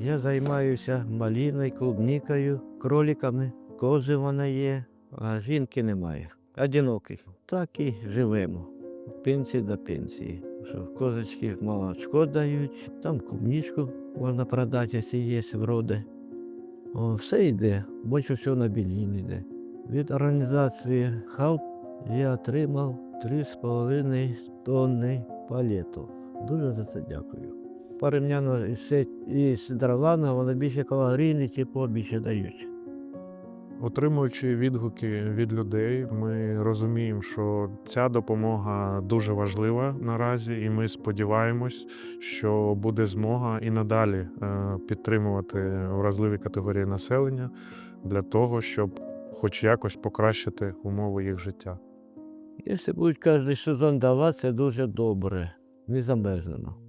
Я займаюся маліною, клубнікою, кроликами, кози в мене є, а жінки немає. Одинокий. Так і живемо. Пенсії до пенсії. Що козочки молочко дають, там клубничку можна продати, якщо є вроди. О, все йде, більше всього на білін йде. Від організації ХАЛП я отримав 3,5 тонни палетів. Дуже за це дякую. Порівняно із, дрова, вони більше калорійні, тепло більше дають. Отримуючи відгуки від людей, ми розуміємо, що ця допомога дуже важлива наразі, і ми сподіваємось, що буде змога і надалі е, підтримувати вразливі категорії населення для того, щоб хоч якось покращити умови їх життя. Якщо будуть кожен сезон давати, це дуже добре, не замерзнено.